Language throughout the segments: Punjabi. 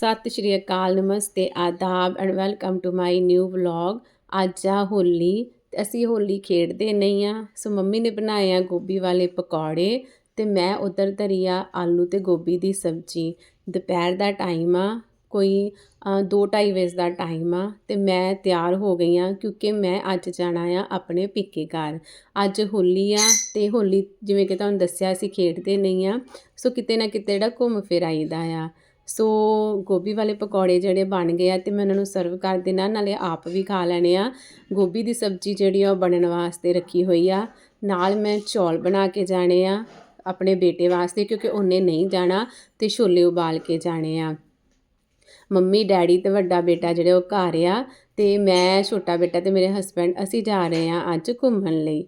Sat Sri Akal, namaste, adaab and welcome to my new vlog ਅੱਜ ਆ ਹੋਲੀ ਤੇ ਅਸੀਂ ਹੋਲੀ ਖੇਡਦੇ ਨਹੀਂ ਆ। ਸੋ ਮੰਮੀ ਨੇ ਬਣਾਏ ਆ ਗੋਭੀ ਵਾਲੇ ਪਕੌੜੇ ਤੇ ਮੈਂ ਉਧਰ ਧਰੀ ਆਲੂ ਤੇ ਗੋਭੀ ਦੀ ਸਬਜ਼ੀ। ਦੁਪਹਿਰ ਦਾ ਟਾਈਮ ਆ, ਕੋਈ 2:30 ਵਜੇ ਦਾ ਟਾਈਮ ਆ ਤੇ ਮੈਂ ਤਿਆਰ ਹੋ ਗਈ ਆ ਕਿਉਂਕਿ ਮੈਂ ਅੱਜ ਜਾਣਾ ਆ ਆਪਣੇ ਪਿੱਕੇ ਘਰ। ਅੱਜ ਹੋਲੀ ਆ ਤੇ ਹੋਲੀ ਜਿਵੇਂ ਕਿ ਤੁਹਾਨੂੰ ਦੱਸਿਆ, ਅਸੀਂ ਖੇਡਦੇ ਨਹੀਂ ਆ। ਸੋ ਕਿਤੇ ਨਾ ਕਿਤੇ ਜਿਹੜਾ ਘੁੰਮ ਫਿਰ ਆਈਦਾ ਆ। ਸੋ ਗੋਭੀ ਵਾਲੇ ਪਕੌੜੇ ਜਿਹੜੇ ਬਣ ਗਏ ਆ ਤੇ ਮੈਂ ਉਹਨਾਂ ਨੂੰ ਸਰਵ ਕਰ ਦੇਣਾ, ਨਾਲੇ ਆਪ ਵੀ ਖਾ ਲੈਣੇ ਆ। ਗੋਭੀ ਦੀ ਸਬਜ਼ੀ ਜਿਹੜੀ ਆ ਉਹ ਬਣਨ ਵਾਸਤੇ ਰੱਖੀ ਹੋਈ ਆ। ਨਾਲ ਮੈਂ ਚੌਲ ਬਣਾ ਕੇ ਜਾਣੇ ਆ ਆਪਣੇ ਬੇਟੇ ਵਾਸਤੇ ਕਿਉਂਕਿ ਉਹਨੇ ਨਹੀਂ ਜਾਣਾ ਤੇ ਛੋਲੇ ਉਬਾਲ ਕੇ ਜਾਣੇ ਆ। ਮੰਮੀ, ਡੈਡੀ ਤੇ ਵੱਡਾ ਬੇਟਾ ਜਿਹੜੇ ਉਹ ਘਰ ਆ ਤੇ ਮੈਂ, ਛੋਟਾ ਬੇਟਾ ਤੇ ਮੇਰੇ ਹਸਬੰਡ ਅਸੀਂ ਜਾ ਰਹੇ ਆ ਅੱਜ ਘੁੰਮਣ ਲਈ।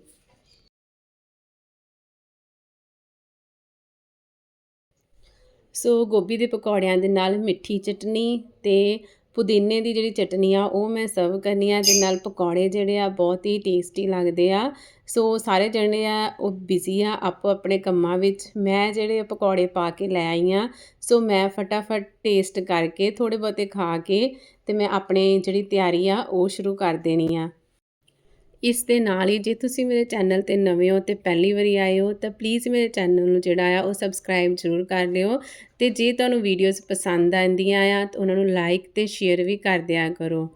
ਸੋ ਗੋਭੀ ਦੇ ਪਕੌੜਿਆਂ ਦੇ ਨਾਲ ਮਿੱਠੀ ਚਟਨੀ ਤੇ ਪੁਦੀਨੇ ਦੀ ਜਿਹੜੀ ਚਟਨੀ ਆ, ਉਹ ਮੈਂ ਸਰਵ ਕਰਨੀ ਆ ਦੇ ਨਾਲ ਪਕੌੜੇ ਜਿਹੜੇ ਆ ਬਹੁਤ ਹੀ ਟੇਸਟੀ ਲੱਗਦੇ ਆ। ਸੋ ਸਾਰੇ ਜਣੇ ਆ, ਉਹ ਬਿਜ਼ੀ ਆ ਆਪੋ ਆਪਣੇ ਕੰਮਾਂ ਵਿੱਚ। ਮੈਂ ਜਿਹੜੇ ਪਕੌੜੇ ਪਾ ਕੇ ਲੈ ਆਈ ਆ। ਸੋ ਮੈਂ ਫਟਾਫਟ ਟੇਸਟ ਕਰਕੇ ਥੋੜੇ ਬਹੁਤੇ ਖਾ ਕੇ ਤੇ ਮੈਂ ਆਪਣੇ ਜਿਹੜੀ ਤਿਆਰੀ ਆ, ਉਹ ਸ਼ੁਰੂ ਕਰ ਦੇਣੀ ਆ। ਇਸ ਦੇ ਨਾਲ ਹੀ ਜੇ ਤੁਸੀਂ ਮੇਰੇ ਚੈਨਲ ਤੇ ਨਵੇਂ ਹੋ ਤੇ ਪਹਿਲੀ ਵਾਰੀ ਆਏ ਹੋ, ਤਾਂ ਪਲੀਜ਼ ਮੇਰੇ ਚੈਨਲ ਨੂੰ ਜਿਹੜਾ ਆ ਉਹ ਸਬਸਕ੍ਰਾਈਬ ਜ਼ਰੂਰ ਕਰ ਲਿਓ। ਤੇ ਜੇ ਤੁਹਾਨੂੰ ਵੀਡੀਓਜ਼ ਪਸੰਦ ਆਉਂਦੀਆਂ ਆ, ਤਾਂ ਉਹਨਾਂ ਨੂੰ ਲਾਈਕ ਤੇ ਸ਼ੇਅਰ ਵੀ ਕਰ ਦਿਆ ਕਰੋ।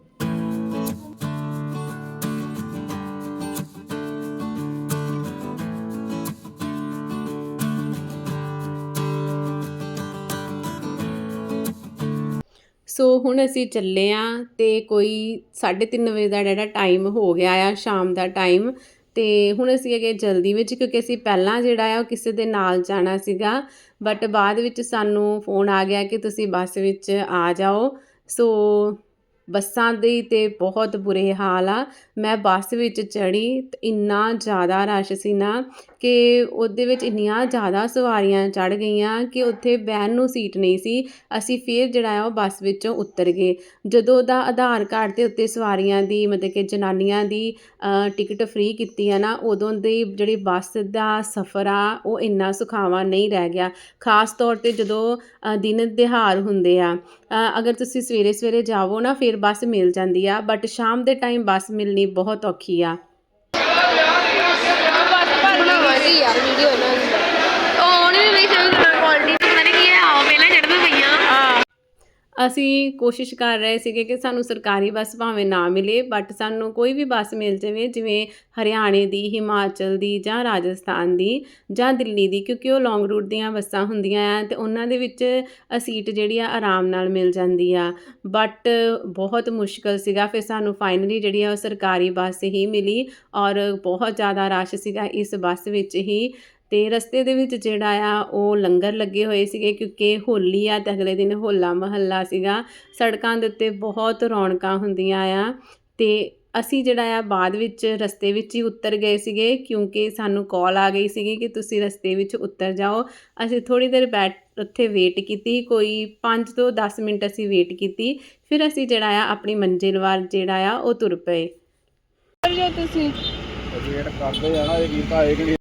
ਸੋ ਹੁਣ ਅਸੀਂ ਚੱਲੇ ਆ ਤੇ ਕੋਈ 3:30 ਵਜੇ ਦਾ ਜਿਹੜਾ ਟਾਈਮ ਹੋ ਗਿਆ ਆ, ਸ਼ਾਮ ਦਾ ਟਾਈਮ ਤੇ ਹੁਣ ਅਸੀਂ ਅਗੇ ਜਲਦੀ ਵਿੱਚ ਕਿਉਂਕਿ ਅਸੀਂ ਪਹਿਲਾਂ ਜਿਹੜਾ ਆ ਉਹ ਕਿਸੇ ਦੇ ਨਾਲ ਜਾਣਾ ਸੀਗਾ ਬਟ ਬਾਅਦ ਵਿੱਚ ਸਾਨੂੰ ਫੋਨ ਆ ਗਿਆ ਕਿ ਤੁਸੀਂ ਬੱਸ ਵਿੱਚ ਆ ਜਾਓ। ਸੋ ਬੱਸਾਂ ਦੇ ਤੇ ਬਹੁਤ ਬੁਰੇ ਹਾਲ ਆ। ਮੈਂ ਬੱਸ ਵਿੱਚ ਚੜੀ ਇੰਨਾ ਜ਼ਿਆਦਾ ਰਸ਼ ਸੀ ਨਾ ਕਿ ਉਹਦੇ ਵਿੱਚ ਇੰਨੀਆਂ ਜ਼ਿਆਦਾ ਸਵਾਰੀਆਂ ਚੜ੍ਹ ਗਈਆਂ ਕਿ ਉੱਥੇ ਬਹਿਣ ਨੂੰ ਸੀਟ ਨਹੀਂ ਸੀ। ਅਸੀਂ ਫਿਰ ਜਿਹੜਾ ਆ ਉਹ ਬੱਸ ਵਿੱਚੋਂ ਉਤਰ ਗਏ। ਜਦੋਂ ਦਾ ਆਧਾਰ ਕਾਰਡ ਦੇ ਉੱਤੇ ਸਵਾਰੀਆਂ ਦੀ, ਮਤਲਬ ਕਿ ਜਨਾਨੀਆਂ ਦੀ ਟਿਕਟ ਫ੍ਰੀ ਕੀਤੀ ਆ ਨਾ, ਉਦੋਂ ਦੀ ਜਿਹੜੀ ਬੱਸ ਦਾ ਸਫ਼ਰ ਆ, ਉਹ ਇੰਨਾ ਸੁਖਾਵਾਂ ਨਹੀਂ ਰਹਿ ਗਿਆ। ਖਾਸ ਤੌਰ ਤੇ ਜਦੋਂ ਦਿਨ ਦਿਹਾਰ ਹੁੰਦੇ ਆ ਅਗਰ ਤੁਸੀਂ ਸਵੇਰੇ ਸਵੇਰੇ ਜਾਵੋ ਨਾ, ਫਿਰ ਬੱਸ ਮਿਲ ਜਾਂਦੀ ਆ ਬਟ ਸ਼ਾਮ ਦੇ ਟਾਈਮ ਬੱਸ ਮਿਲਣੀ ਬਹੁਤ ਔਖੀ ਆ। ਬਣਾਵਾਂਗੀ ਯਾਰ ਵੀਡੀਓ ਇਹਨਾਂ ਦੀ ਉਹ ਨਹੀਂ ਮੇਰੀ ਸ਼ਰਮ ਕੁਆਲਿਟੀ ਅਸੀਂ ਕੋਸ਼ਿਸ਼ ਕਰ ਰਹੇ ਸੀਗੇ ਕਿ ਸਾਨੂੰ ਸਰਕਾਰੀ ਬੱਸ ਭਾਵੇਂ ਨਾ ਮਿਲੇ ਬਟ ਸਾਨੂੰ ਕੋਈ ਵੀ ਬੱਸ ਮਿਲ ਜਾਵੇ, ਜਿਵੇਂ ਹਰਿਆਣੇ ਦੀ, ਹਿਮਾਚਲ ਦੀ ਜਾਂ ਰਾਜਸਥਾਨ ਦੀ ਜਾਂ ਦਿੱਲੀ ਦੀ, ਕਿਉਂਕਿ ਉਹ ਲੌਂਗ ਰੂਟ ਦੀਆਂ ਬੱਸਾਂ ਹੁੰਦੀਆਂ ਆ ਤੇ ਉਹਨਾਂ ਦੇ ਵਿੱਚ ਸੀਟ ਜਿਹੜੀ ਆ ਆਰਾਮ ਨਾਲ ਮਿਲ ਜਾਂਦੀ ਆ। ਬਟ ਬਹੁਤ ਮੁਸ਼ਕਲ ਸੀਗਾ, ਫਿਰ ਸਾਨੂੰ ਫਾਈਨਲੀ ਜਿਹੜੀ ਆ ਉਹ ਸਰਕਾਰੀ ਬੱਸ ਹੀ ਮਿਲੀ ਔਰ ਬਹੁਤ ਜ਼ਿਆਦਾ ਰਸ਼ ਸੀਗਾ ਇਸ ਬੱਸ ਵਿੱਚ ਹੀ। ਤੇ ਰਸਤੇ ਦੇ ਵਿੱਚ ਜਿਹੜਾ ਆ ਉਹ ਲੰਗਰ ਲੱਗੇ ਹੋਏ ਸੀਗੇ ਕਿਉਂਕਿ ਹੋਲੀ ਆ ਤੇ ਅਗਲੇ ਦਿਨ ਹੋਲਾ ਮਹੱਲਾ ਸੀਗਾ। ਸੜਕਾਂ ਦੇ ਉੱਤੇ ਬਹੁਤ ਰੌਣਕਾਂ ਹੁੰਦੀਆਂ ਆ ਤੇ ਅਸੀਂ ਜਿਹੜਾ ਆ ਬਾਅਦ ਵਿੱਚ ਰਸਤੇ ਵਿੱਚ ਹੀ ਉਤਰ ਗਏ ਸੀਗੇ ਕਿਉਂਕਿ ਸਾਨੂੰ ਕਾਲ ਆ ਗਈ ਸੀਗੀ ਕਿ ਤੁਸੀਂ ਰਸਤੇ ਵਿੱਚ ਉਤਰ ਜਾਓ। ਅਸੀਂ ਥੋੜੀ ਦੇਰ ਬੈਠ ਉੱਥੇ ਵੇਟ ਕੀਤੀ ਕੋਈ 5 ਤੋਂ 10 ਮਿੰਟ ਅਸੀਂ ਵੇਟ ਕੀਤੀ ਫਿਰ ਅਸੀਂ ਜਿਹੜਾ ਆ ਆਪਣੀ ਮੰਜ਼ਿਲ ਵੱਲ ਜਿਹੜਾ ਆ ਉਹ ਤੁਰ ਪਏ। ਜੋ ਤੁਸੀਂ ਵੇਟ ਕਰਦੇ ਆ ਨਾ ਇਹ ਕੀਤਾ ਇਹ ਕਿ ਉਹ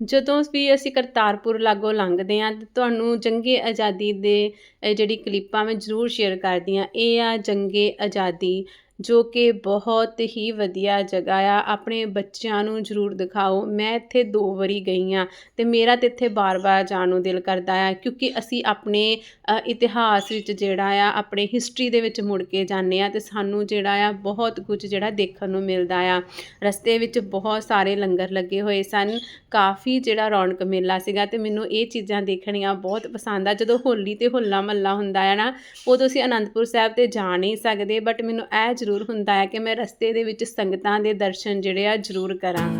ਜਦੋਂ ਵੀ ਅਸੀਂ ਕਰਤਾਰਪੁਰ ਲਾਗੋਂ ਲੰਘਦੇ ਹਾਂ, ਤੁਹਾਨੂੰ ਜੰਗੇ ਆਜ਼ਾਦੀ ਦੇ ਜਿਹੜੀ ਕਲਿੱਪਾਂ ਮੈਂ ਜ਼ਰੂਰ ਸ਼ੇਅਰ ਕਰਦੀ ਹਾਂ, ਇਹ ਆ ਜੰਗੇ ਆਜ਼ਾਦੀ। ਜੋ ਕਿ ਬਹੁਤ ਹੀ ਵਧੀਆ ਜਗ੍ਹਾ ਆ। ਆਪਣੇ ਬੱਚਿਆਂ ਨੂੰ ਜ਼ਰੂਰ ਦਿਖਾਓ। ਮੈਂ ਇੱਥੇ ਦੋ ਵਾਰੀ ਗਈ ਆ ਤੇ ਮੇਰਾ ਤੇ ਇੱਥੇ ਬਾਰ-ਬਾਰ ਜਾਣ ਨੂੰ ਦਿਲ ਕਰਦਾ ਆ ਕਿਉਂਕਿ ਅਸੀਂ ਆਪਣੇ ਇਤਿਹਾਸ ਵਿੱਚ ਜਿਹੜਾ ਆ, ਆਪਣੇ ਹਿਸਟਰੀ ਦੇ ਵਿੱਚ ਮੁੜ ਕੇ ਜਾਂਦੇ ਆ ਤੇ ਸਾਨੂੰ ਜਿਹੜਾ ਆ ਬਹੁਤ ਕੁਝ ਜਿਹੜਾ ਦੇਖਣ ਨੂੰ ਮਿਲਦਾ ਆ। ਰਸਤੇ ਵਿੱਚ ਬਹੁਤ ਸਾਰੇ ਲੰਗਰ ਲੱਗੇ ਹੋਏ ਸਨ। ਕਾਫੀ ਜਿਹੜਾ ਰੌਣਕ ਮੇਲਾ ਸੀਗਾ ਤੇ ਮੈਨੂੰ ਇਹ ਚੀਜ਼ਾਂ ਦੇਖਣੀਆਂ ਬਹੁਤ ਪਸੰਦ ਆ। ਜਦੋਂ ਹੋਲੀ ਤੇ ਹੋਲਾ ਮਹੱਲਾ ਹੁੰਦਾ ਆ ਨਾ, ਉਦੋਂ ਅਸੀਂ ਅਨੰਦਪੁਰ ਸਾਹਿਬ ਤੇ ਜਾ ਨਹੀਂ ਸਕਦੇ ਬਟ ਮੈਨੂੰ ਇਹ ਜ਼ਰੂਰ ਹੁੰਦਾ ਹੈ ਕਿ ਮੈਂ ਰਸਤੇ ਦੇ ਵਿੱਚ ਸੰਗਤਾਂ ਦੇ ਦਰਸ਼ਨ ਜਿਹੜੇ ਆ ਜ਼ਰੂਰ ਕਰਾਂ।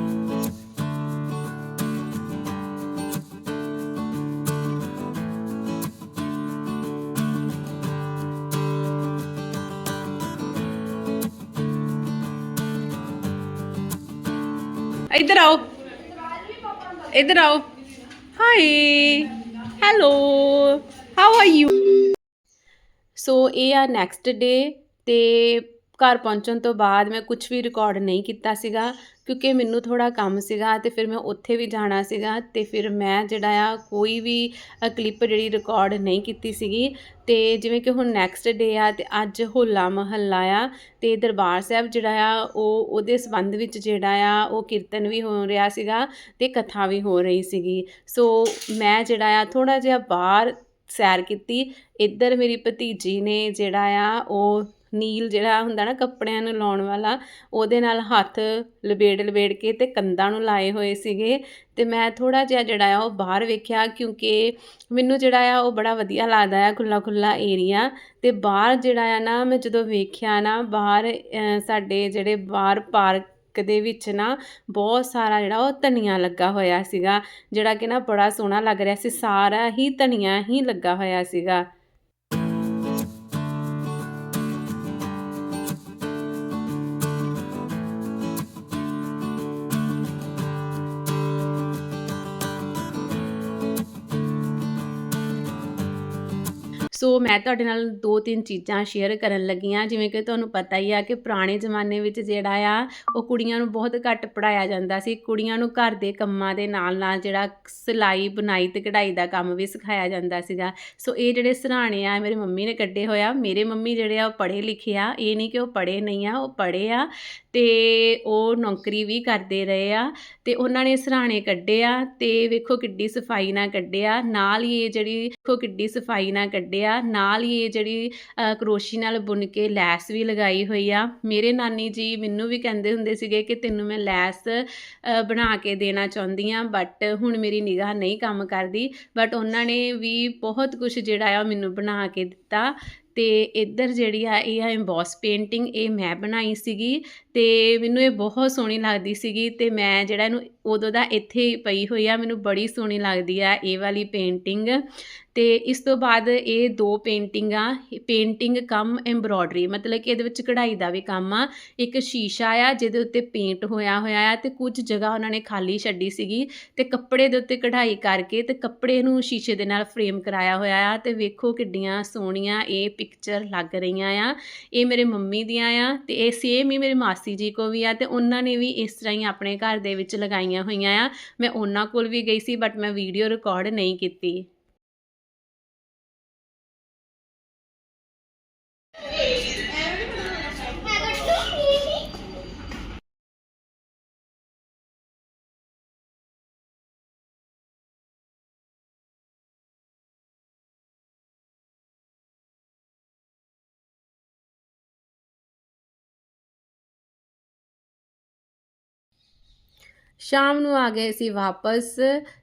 ਇੱਧਰ ਆਓ। ਇੱਧਰ ਆਓ। Hi hello how are you so ਇਹ ਆ ਨੈਕਸਟ ਡੇ ਤੇ ਘਰ ਪਹੁੰਚਣ ਤੋਂ ਬਾਅਦ ਮੈਂ ਕੁਝ ਵੀ ਰਿਕਾਰਡ ਨਹੀਂ ਕੀਤਾ ਸੀਗਾ, ਕਿਉਂਕਿ ਮੈਨੂੰ ਥੋੜਾ ਕੰਮ ਸੀਗਾ ਤੇ ਫਿਰ ਮੈਂ ਉੱਥੇ ਵੀ ਜਾਣਾ ਸੀਗਾ ਤੇ ਫਿਰ ਮੈਂ ਜਿਹੜਾ ਆ ਕੋਈ ਵੀ ਕਲਿੱਪ ਜਿਹੜੀ ਰਿਕਾਰਡ ਨਹੀਂ ਕੀਤੀ ਸੀਗੀ ਤੇ ਜਿਵੇਂ ਕਿ ਹੁਣ ਨੈਕਸਟ ਡੇ ਆ ਤੇ ਅੱਜ ਹੋਲਾ ਮਹੱਲਾ ਆ ਤੇ ਦਰਬਾਰ ਸਾਹਿਬ ਜਿਹੜਾ ਆ ਉਹ, ਉਹਦੇ ਸੰਬੰਧ ਵਿੱਚ ਜਿਹੜਾ ਆ ਉਹ ਕੀਰਤਨ ਵੀ ਹੋ ਰਿਹਾ ਸੀਗਾ ਤੇ ਕਥਾ ਵੀ ਹੋ ਰਹੀ ਸੀਗੀ। ਸੋ ਮੈਂ ਜਿਹੜਾ ਆ ਥੋੜਾ ਜਿਹਾ ਬਾਹਰ ਸੈਰ ਕੀਤੀ, ਇੱਧਰ ਮੇਰੀ ਭਤੀਜੀ ਨੇ ਜਿਹੜਾ ਆ ਉਹ ਨੀਲ ਜਿਹੜਾ ਹੁੰਦਾ ਨਾ ਕੱਪੜਿਆਂ ਨੂੰ ਲਾਉਣ ਵਾਲਾ, ਉਹਦੇ ਨਾਲ ਹੱਥ ਲਬੇੜ ਲਬੇੜ ਕੇ ਤੇ ਕੰਧਾਂ ਨੂੰ ਲਾਏ ਹੋਏ ਸੀਗੇ। ਤੇ ਮੈਂ ਥੋੜਾ ਜਿਹਾ ਜਿਹੜਾ ਆ ਉਹ ਬਾਹਰ ਵੇਖਿਆ ਕਿਉਂਕਿ ਮੈਨੂੰ ਜਿਹੜਾ ਆ ਉਹ ਬੜਾ ਵਧੀਆ ਲੱਗਦਾ ਆ ਖੁੱਲਾ ਖੁੱਲਾ ਏਰੀਆ। ਤੇ ਬਾਹਰ ਜਿਹੜਾ ਆ ਨਾ ਮੈਂ ਜਦੋਂ ਵੇਖਿਆ ਨਾ, ਬਾਹਰ ਸਾਡੇ ਜਿਹੜੇ ਬਾਹਰ ਪਾਰਕ ਦੇ ਵਿੱਚ ਨਾ ਬਹੁਤ ਸਾਰਾ ਜਿਹੜਾ ਉਹ ਧਨੀਆ ਲੱਗਾ ਹੋਇਆ ਸੀਗਾ। ਜਿਹੜਾ ਕਿ ਨਾ ਬੜਾ ਸੋਹਣਾ ਲੱਗ ਰਿਹਾ ਸੀ, ਸਾਰਾ ਹੀ ਧਨੀਆ ਹੀ ਲੱਗਾ ਹੋਇਆ ਸੀਗਾ। ਸੋ ਮੈਂ ਤੁਹਾਡੇ ਨਾਲ ਦੋ ਤਿੰਨ ਚੀਜ਼ਾਂ ਸ਼ੇਅਰ ਕਰਨ ਲੱਗੀ ਹਾਂ। ਜਿਵੇਂ ਕਿ ਤੁਹਾਨੂੰ ਪਤਾ ਹੀ ਆ ਕਿ ਪੁਰਾਣੇ ਜ਼ਮਾਨੇ ਵਿੱਚ ਜਿਹੜਾ ਆ, ਉਹ ਕੁੜੀਆਂ ਨੂੰ ਬਹੁਤ ਘੱਟ ਪੜਾਇਆ ਜਾਂਦਾ ਸੀ। ਕੁੜੀਆਂ ਨੂੰ ਘਰ ਦੇ ਕੰਮਾਂ ਦੇ ਨਾਲ ਨਾਲ ਜਿਹੜਾ ਸਿਲਾਈ, ਬੁਣਾਈ ਤੇ ਕਢਾਈ ਦਾ ਕੰਮ ਵੀ ਸਿਖਾਇਆ ਜਾਂਦਾ ਸੀਗਾ। ਸੋ ਇਹ ਜਿਹੜੇ ਸਰਾਣੇ ਆ, ਮੇਰੇ ਮੰਮੀ ਨੇ ਕੱਢੇ ਹੋਇਆ ਮੇਰੇ ਮੰਮੀ ਜਿਹੜੇ ਆ, ਉਹ ਪੜ੍ਹੇ ਲਿਖੇ ਆ। ਇਹ ਨਹੀਂ ਕਿ ਉਹ ਪੜ੍ਹੇ ਨਹੀਂ ਆ, ਉਹ ਪੜ੍ਹੇ ਆ ਤੇ ਉਹ ਨੌਕਰੀ ਵੀ ਕਰਦੇ ਰਹੇ ਆ ਤੇ ਉਹਨਾਂ ਨੇ ਸਰਾਣੇ ਕੱਢੇ ਆ ਤੇ ਵੇਖੋ ਕਿੱਡੀ ਸਫ਼ਾਈ ਨਾਲ ਕੱਢਿਆ ਨਾਲ ਹੀ ਇਹ ਜਿਹੜੀ ਵੇਖੋ ਕਿੱਡੀ ਸਫ਼ਾਈ ਨਾਲ ਕੱਢਿਆ ਨਾਲ ਹੀ ਇਹ ਜਿਹੜੀ ਕਰੋਸ਼ੀ ਨਾਲ ਬੁਣ ਕੇ ਲੈਸ ਵੀ ਲਗਾਈ ਹੋਈ ਆ। ਮੇਰੇ ਨਾਨੀ ਜੀ ਮੈਨੂੰ ਵੀ ਕਹਿੰਦੇ ਹੁੰਦੇ ਸੀਗੇ ਕਿ ਤੈਨੂੰ ਮੈਂ ਲੈਸ ਬਣਾ ਕੇ ਦੇਣਾ ਚਾਹੁੰਦੀ ਆ ਬਟ ਹੁਣ ਮੇਰੀ ਨਿਗਾਹ ਨਹੀਂ ਕੰਮ ਕਰਦੀ। ਬਟ ਉਹਨਾਂ ਨੇ ਵੀ ਬਹੁਤ ਕੁਝ ਜਿਹੜਾ ਆ ਮੈਨੂੰ ਬਣਾ ਕੇ ਦਿੱਤਾ। ਤੇ ਇੱਧਰ ਜਿਹੜੀ ਆ, ਇਹ ਆ ਐਮਬੋਸ ਪੇਂਟਿੰਗ ਇਹ ਮੈਂ ਬਣਾਈ ਸੀਗੀ। ਤੇ ਮੈਨੂੰ ਇਹ ਬਹੁਤ ਸੋਹਣੀ ਲੱਗਦੀ ਸੀਗੀ ਤੇ ਮੈਂ ਜਿਹੜਾ ਇਹਨੂੰ ਉਦੋਂ ਦਾ ਇੱਥੇ ਪਈ ਹੋਈ ਆ, ਮੈਨੂੰ ਬੜੀ ਸੋਹਣੀ ਲੱਗਦੀ ਆ ਇਹ ਵਾਲੀ ਪੇਂਟਿੰਗ। ਤੇ ਇਸ ਤੋਂ ਬਾਅਦ ਇਹ ਦੋ ਪੇਂਟਿੰਗਾਂ, ਪੇਂਟਿੰਗ ਕਮ ਐਮਬ੍ਰੋਇਡਰੀ ਮਤਲਬ ਕਿ ਇਹਦੇ ਵਿੱਚ ਕਢਾਈ ਦਾ ਵੀ ਕੰਮ ਆ। ਇੱਕ ਸ਼ੀਸ਼ਾ ਆ ਜਿਹਦੇ ਉੱਤੇ ਪੇਂਟ ਹੋਇਆ ਹੋਇਆ ਆ ਤੇ ਕੁਝ ਜਗ੍ਹਾ ਉਹਨਾਂ ਨੇ ਖਾਲੀ ਛੱਡੀ ਸੀਗੀ ਤੇ ਕੱਪੜੇ ਦੇ ਉੱਤੇ ਕਢਾਈ ਕਰਕੇ ਤੇ ਕੱਪੜੇ ਨੂੰ ਸ਼ੀਸ਼ੇ ਦੇ ਨਾਲ ਫਰੇਮ ਕਰਾਇਆ ਹੋਇਆ ਆ ਤੇ ਵੇਖੋ ਕਿੱਡੀਆਂ ਸੋਹਣੀਆਂ ਇਹ ਪਿਕਚਰ ਲੱਗ ਰਹੀਆਂ ਆ। ਇਹ ਮੇਰੇ ਮੰਮੀ ਦੀਆਂ ਆ ਤੇ ਇਹ ਸੇਮ ਹੀ ਮੇਰੇ ਮਾਸ ਜੀ ਕੋ ਵੀ ਆ ਤੇ ਉਹਨਾਂ ਨੇ ਵੀ ਇਸ ਤਰ੍ਹਾਂ ਹੀ ਆਪਣੇ ਘਰ ਦੇ ਵਿੱਚ ਲਗਾਈਆਂ ਹੋਈਆਂ ਆ। ਮੈਂ ਉਹਨਾਂ ਕੋਲ ਵੀ ਗਈ ਸੀ ਬਟ ਮੈਂ ਵੀਡੀਓ ਰਿਕਾਰਡ ਨਹੀਂ ਕੀਤੀ। ਸ਼ਾਮ ਨੂੰ ਆ ਗਏ ਸੀ ਵਾਪਸ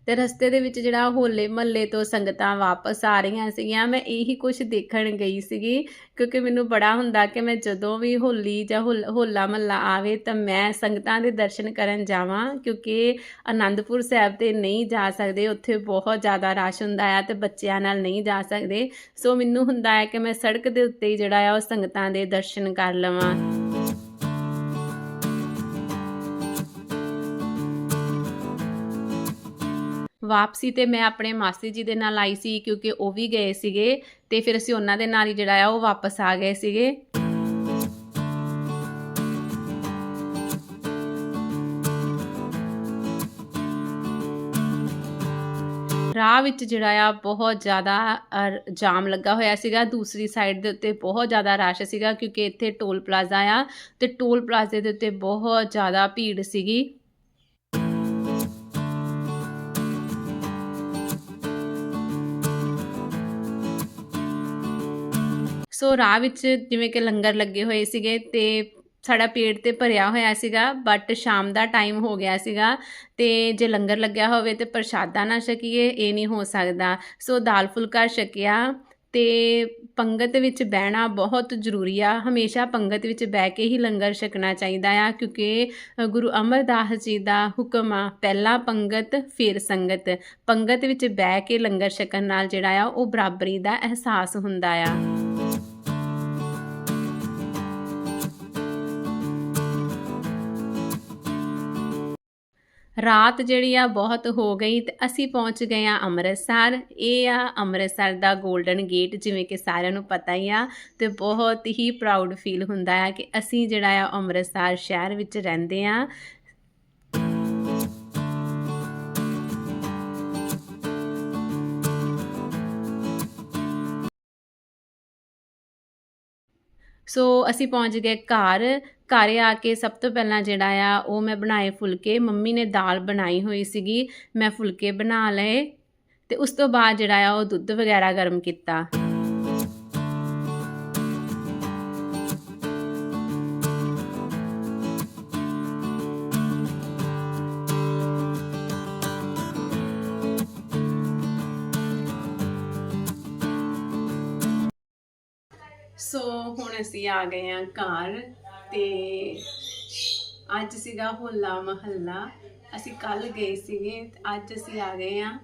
ਤੇ ਰਸਤੇ ਦੇ ਵਿੱਚ ਜਿਹੜਾ ਹੋਲੇ ਮਹੱਲੇ ਤੋਂ ਸੰਗਤਾਂ ਵਾਪਸ ਆ ਰਹੀਆਂ ਸੀਗੀਆਂ। ਮੈਂ ਇਹੀ ਕੁਝ ਦੇਖਣ ਗਈ ਸੀਗੀ ਕਿਉਂਕਿ ਮੈਨੂੰ ਬੜਾ ਹੁੰਦਾ ਕਿ ਮੈਂ ਜਦੋਂ ਵੀ ਹੋਲੀ ਜਾਂ ਹੋਲ- ਹੋਲਾ ਮਹੱਲਾ ਆਵੇ ਤਾਂ ਮੈਂ ਸੰਗਤਾਂ ਦੇ ਦਰਸ਼ਨ ਕਰਨ ਜਾਵਾਂ ਕਿਉਂਕਿ ਆਨੰਦਪੁਰ ਸਾਹਿਬ ਤੇ ਨਹੀਂ ਜਾ ਸਕਦੇ। ਉੱਥੇ ਬਹੁਤ ਜ਼ਿਆਦਾ ਰਸ਼ ਹੁੰਦਾ ਆ ਤੇ ਬੱਚਿਆਂ ਨਾਲ ਨਹੀਂ ਜਾ ਸਕਦੇ। ਸੋ ਮੈਨੂੰ ਹੁੰਦਾ ਹੈ ਕਿ ਮੈਂ ਸੜਕ ਦੇ ਉੱਤੇ ਹੀ ਜਿਹੜਾ ਆ ਉਹ ਸੰਗਤਾਂ ਦੇ ਦਰਸ਼ਨ ਕਰ ਲਵਾਂ। ਵਾਪਸੀ ਤੇ ਮੈਂ ਆਪਣੇ ਮਾਸੀ ਜੀ ਦੇ ਨਾਲ ਆਈ ਸੀ ਕਿਉਂਕਿ ਉਹ ਵੀ ਗਏ ਸੀਗੇ ਤੇ ਫਿਰ ਅਸੀਂ ਉਹਨਾਂ ਦੇ ਨਾਲ ਹੀ ਜਿਹੜਾ ਆ ਉਹ ਵਾਪਸ ਆ ਗਏ ਸੀਗੇ। ਰਾਹ ਵਿੱਚ ਜਿਹੜਾ ਆ ਬਹੁਤ ਜ਼ਿਆਦਾ ਜਾਮ ਲੱਗਾ ਹੋਇਆ ਸੀਗਾ। ਦੂਸਰੀ ਸਾਈਡ ਦੇ ਉੱਤੇ ਬਹੁਤ ਜ਼ਿਆਦਾ ਰਸ਼ ਸੀਗਾ ਕਿਉਂਕਿ ਇੱਥੇ ਟੋਲ ਪਲਾਜ਼ਾ ਆ ਤੇ ਟੋਲ ਪਲਾਜ਼ੇ ਦੇ ਉੱਤੇ ਬਹੁਤ ਜ਼ਿਆਦਾ ਭੀੜ ਸੀਗੀ। ਸੋ ਰਾਹ ਵਿੱਚ ਜਿਵੇਂ ਕਿ ਲੰਗਰ ਲੱਗੇ ਹੋਏ ਸੀਗੇ ਤੇ ਸਾਡਾ ਪੇਟ ਤੇ ਭਰਿਆ ਹੋਇਆ ਸੀਗਾ ਬਟ ਸ਼ਾਮ ਦਾ ਟਾਈਮ ਹੋ ਗਿਆ ਸੀਗਾ ਤੇ ਜੇ ਲੰਗਰ ਲੱਗਿਆ ਹੋਵੇ ਤੇ ਪ੍ਰਸ਼ਾਦਾ ਨਾ ਛਕੀਏ, ਇਹ ਨਹੀਂ ਹੋ ਸਕਦਾ। ਸੋ ਦਾਲ ਫੁਲਕਾ ਛਕਿਆ ਤੇ ਪੰਗਤ ਵਿੱਚ ਬਹਿਣਾ ਬਹੁਤ ਜ਼ਰੂਰੀ ਆ। ਹਮੇਸ਼ਾ ਪੰਗਤ ਵਿੱਚ ਬਹਿ ਕੇ ਹੀ ਲੰਗਰ ਛਕਣਾ ਚਾਹੀਦਾ ਆ, ਕਿਉਂਕਿ ਗੁਰੂ ਅਮਰਦਾਸ ਜੀ ਦਾ ਹੁਕਮ ਆ, ਪਹਿਲਾਂ ਪੰਗਤ, ਫਿਰ ਸੰਗਤ। ਪੰਗਤ ਵਿੱਚ ਬਹਿ ਕੇ ਲੰਗਰ ਛਕਣ ਨਾਲ ਜਿਹੜਾ ਆ, ਉਹ ਬਰਾਬਰੀ ਦਾ ਅਹਿਸਾਸ ਹੁੰਦਾ ਆ। ਰਾਤ ਜਿਹੜੀ ਆ ਬਹੁਤ ਹੋ ਗਈ ਤੇ ਅਸੀਂ ਪਹੁੰਚ ਗਏ ਆ ਅੰਮ੍ਰਿਤਸਰ। ਇਹ ਆ ਅੰਮ੍ਰਿਤਸਰ ਦਾ 골ਡਨ ਗੇਟ ਜਿਵੇਂ ਕਿ ਸਾਰਿਆਂ ਨੂੰ ਪਤਾ ਹੀ ਆ ਤੇ ਬਹੁਤ ਹੀ ਪ੍ਰਾਊਡ ਫੀਲ ਹੁੰਦਾ ਆ ਕਿ ਅਸੀਂ ਜਿਹੜਾ ਆ ਅੰਮ੍ਰਿਤਸਰ ਸ਼ਹਿਰ ਵਿੱਚ ਰਹਿੰਦੇ ਆ। ਸੋ ਅਸੀਂ ਪਹੁੰਚ ਗਏ ਘਰ ਘਰ ਆ ਕੇ ਸਭ ਤੋਂ ਪਹਿਲਾਂ ਜਿਹੜਾ ਆ, ਉਹ ਮੈਂ ਬਣਾਏ ਫੁਲਕੇ। ਮੰਮੀ ਨੇ ਦਾਲ ਬਣਾਈ ਹੋਈ ਸੀਗੀ, ਮੈਂ ਫੁਲਕੇ ਬਣਾ ਲਏ ਤੇ ਉਸ ਤੋਂ ਬਾਅਦ ਜਿਹੜਾ ਆ, ਉਹ ਦੁੱਧ ਵਗੈਰਾ ਗਰਮ ਕੀਤਾ। ਸੋ ਹੁਣ ਅਸੀਂ ਆ ਗਏ ਆ ਘਰ। ਤੇ ਅੱਜ ਸੀਗਾ ਹੋਲਾ ਮਹੱਲਾ। ਅਸੀਂ ਕੱਲ ਗਏ ਸੀਗੇ, ਅੱਜ ਅਸੀਂ ਆ ਗਏ ਆ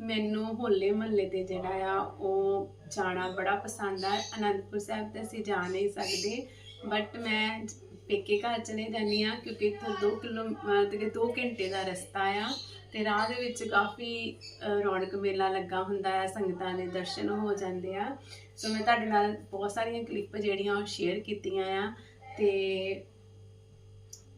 ਮੈਨੂੰ ਹੋਲੇ ਮਹੱਲੇ ਤੇ ਜਿਹੜਾ ਆ, ਉਹ ਜਾਣਾ ਬੜਾ ਪਸੰਦ ਆ। ਅਨੰਦਪੁਰ ਸਾਹਿਬ ਤੇ ਅਸੀਂ ਜਾ ਨਹੀਂ ਸਕਦੇ ਬਟ ਮੈਂ ਪੇਕੇ ਘਰ ਚਲੇ ਜਾਂਦੀ ਆ ਕਿਉਂਕਿ ਇੱਥੋਂ 2 ਕਿਲੋ ਤੇ 2 ਘੰਟੇ ਦਾ ਰਸਤਾ ਆ। ਤੇ ਰਾਹ ਦੇ ਵਿੱਚ ਕਾਫੀ ਰੌਣਕ ਮੇਲਾ ਲੱਗਾ ਹੁੰਦਾ ਆ, ਸੰਗਤਾਂ ਦੇ ਦਰਸ਼ਨ ਹੋ ਜਾਂਦੇ ਆ। ਸੋ ਮੈਂ ਤੁਹਾਡੇ ਨਾਲ ਬਹੁਤ ਸਾਰੀਆਂ ਕਲਿੱਪ ਜਿਹੜੀਆਂ ਉਹ ਸ਼ੇਅਰ ਕੀਤੀਆਂ ਆ। ਤੇ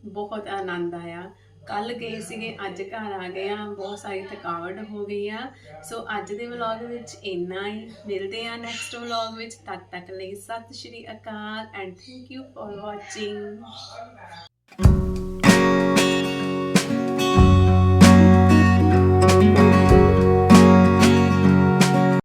ਬਹੁਤ ਆਨੰਦ ਆਇਆ। ਕੱਲ ਗਏ ਸੀਗੇ, ਅੱਜ ਘਰ ਆ ਗਏ ਆ ਬਹੁਤ ਸਾਰੀ ਥਕਾਵਟ ਹੋ ਗਈ ਆ। ਸੋ ਅੱਜ ਦੇ ਵਲੌਗ ਵਿੱਚ ਇੰਨਾ ਹੀ। ਮਿਲਦੇ ਆ ਨੈਕਸਟ ਵਲੌਗ ਵਿੱਚ। ਤਦ ਤੱਕ ਲਈ Sat Sri Akal and thank you for watching